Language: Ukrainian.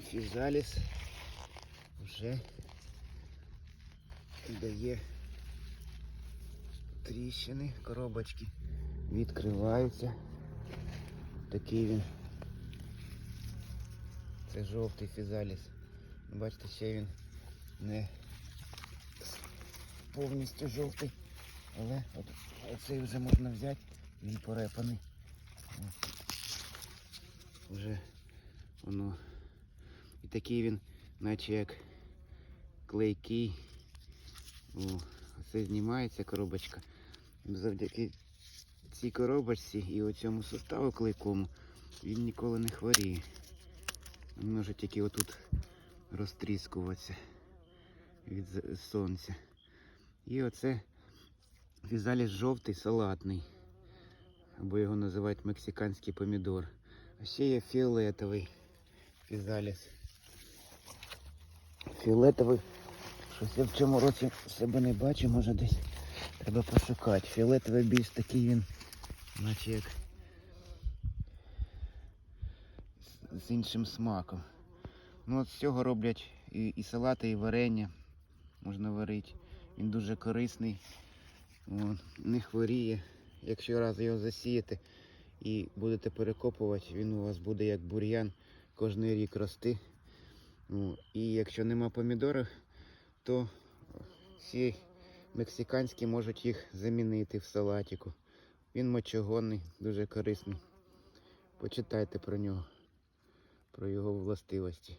фізаліс вже дає тріщини, коробочки відкриваються. Такий він. Це жовтий фізаліс. Бачите, ще він не повністю жовтий. Але от оцей вже можна взяти, він порепаний. Вже воно. Такий він, наче як клейкий. О, оце знімається коробочка. Завдяки цій коробочці і оцьому суставу клейкому він ніколи не хворіє. Він може тільки отут розтріскуватися від сонця. І оце фізаліс жовтий салатний. Або його називають мексиканський помідор. А ще є фіолетовий фізаліс. Фіолетовий. Щось я в цьому році себе не бачу, може десь треба пошукати. Фіолетовий більш такий він, наче як з- іншим смаком. Ну от з цього роблять і, і салати, і варення. Можна варити. Він дуже корисний. От, не хворіє. Якщо раз його засіяти і будете перекопувати, він у вас буде як бур'ян кожний рік рости. Ну, і якщо нема помідорів, то всі мексиканські можуть їх замінити в салатику. Він мочогонний, дуже корисний. Почитайте про нього, про його властивості.